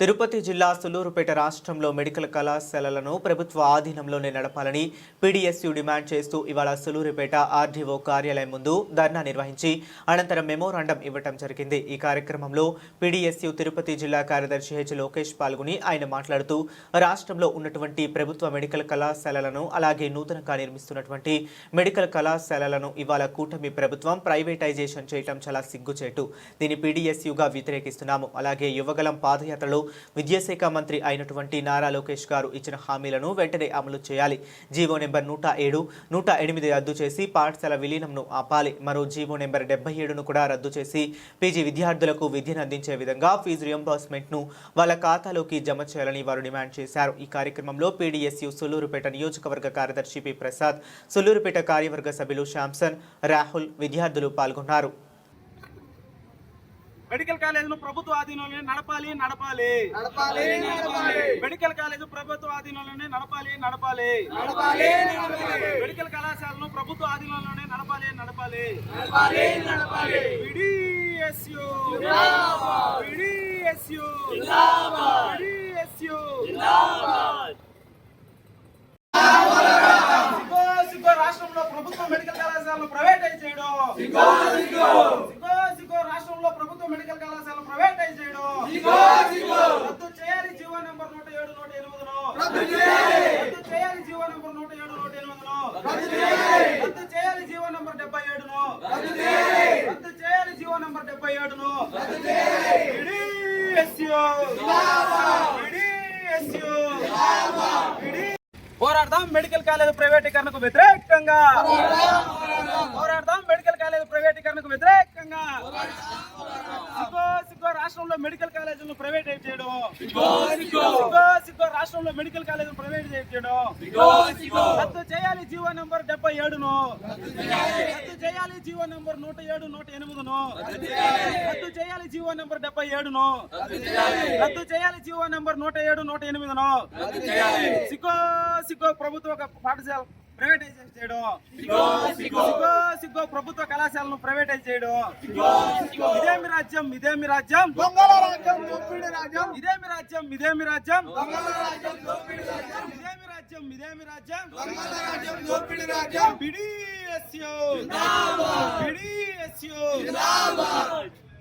తిరుపతి జిల్లా సులూరుపేట రాష్ట్రంలో మెడికల్ కళాశాలలను ప్రభుత్వ ఆధీనంలోనే నడపాలని పీడీఎస్యూ డిమాండ్ చేస్తూ ఇవాళ సులూరుపేట ఆర్డీఓ కార్యాలయం ముందు ధర్నా నిర్వహించి అనంతరం మెమోరాండం ఇవ్వటం జరిగింది. ఈ కార్యక్రమంలో పీడీఎస్యూ తిరుపతి జిల్లా కార్యదర్శి హెచ్ లోకేష్ పాల్గొని ఆయన మాట్లాడుతూ రాష్ట్రంలో ఉన్నటువంటి ప్రభుత్వ మెడికల్ కళాశాలలను అలాగే నూతనంగా నిర్మిస్తున్నటువంటి మెడికల్ కళాశాలలను ఇవాళ కూటమి ప్రభుత్వం ప్రైవేటైజేషన్ చేయటం చాలా సిగ్గుచేటు. దీన్ని పీడీఎస్యుగా వ్యతిరేకిస్తున్నాము. అలాగే యువగలం పాదయాత్రలో విద్యాశాఖ మంత్రి అయినటువంటి నారా లోకేష్ గారు ఇచ్చిన హామీలను వెంటనే అమలు చేయాలి. జీవో నెంబర్ నూట ఏడు నూట ఎనిమిది రద్దు చేసి పాఠశాల విలీనంను ఆపాలి. మరో జీవో నెంబర్ డెబ్బై ఏడును కూడా రద్దు చేసి పీజీ విద్యార్థులకు విద్యను అందించే విధంగా ఫీజు రియంబర్స్మెంట్ను వాళ్ళ ఖాతాలోకి జమ చేయాలని వారు డిమాండ్ చేశారు. ఈ కార్యక్రమంలో పీడీఎస్యు సుల్లూరుపేట నియోజకవర్గ కార్యదర్శి పి ప్రసాద్ సుల్లూరుపేట కార్యవర్గ సభ్యులు శాంసన్ రాహుల్ విద్యార్థులు పాల్గొన్నారు. మెడికల్ కాలేజీలు ప్రభుత్వ ఆధీనంలోనే నడపాలి నడపాలి. మెడికల్ కాలేజ్ ప్రభుత్వ ఆధీనంలోనే నడపాలి నడపాలి. మెడికల్ కళాశాలను ప్రభుత్వ ఆధీనంలోనే నడపాలి నడపాలి. రాష్ట్రంలో ప్రభుత్వ మెడికల్ కళాశాలను ప్రైవేటైజ్ చేయడం సిగ్గో సిగ్గో రాష్ట్రంలో ప్రభుత్వ మెడికల్ కళాశాలను ప్రైవేటైజ్ చేయడం. రద్దు చేయాలి జీవో నెంబర్ నూట ఏడు నూట ఎనిమిదిను రద్దు చేయాలి. జీవో నెంబర్ నూట ఏడు నూట ఎనిమిదిను రద్దు చేయాలి. జీవో నెంబర్ డెబ్బై ఏడును రద్దు చేయాలి. జీవో నెంబర్ డెబ్బై ఏడును పిడి పోరాడదాం మెడికల్ కాలేజ్ ప్రైవేటీకరణకు వ్యతిరేకంగా పోరాడదాం మెడికల్ కాలేజ్ ప్రైవేటీకరణకు వ్యతిరేకంగా సిగ్గో సిగ్గో రాష్ట్రంలో మెడికల్ కాలేజీలను ప్రైవేటైజ్ చేయడం? సిగ్గో సిగ్గో. రాష్ట్రంలో మెడికల్ కాలేజీలను ప్రైవేటైజ్ చేయడం? రద్దు చేయాలి జీవో నంబర్ డెబ్బై ఏడును. రద్దు చేయాలి జీవో నంబర్ నూట ఏడు నూట ఎనిమిదిను. రద్దు చేయాలి జీవో నంబర్ డెబ్బై ఏడును. రద్దు చేయాలి జీవో నంబర్ నూట ఏడు నూట ఎనిమిదిను. సిగ్గో సిగ్గో ప్రభుత్వ పాఠశాల ప్రైవేటైజేషన్ చేయడం. సిగ్గో సిగ్గో ప్రభుత్వ కళాశాలను ప్రైవేటైజ్ చేయడం. ఇదేమి రాజ్యం ఇదేమి రాజ్యం? ఇదేమి రాజ్యం ఇదేమి రాజ్యం? ఇదేమి రాజ్యం ఇదేమి రాజ్యం? బిడిఎస్యు. బిడిఎస్యు.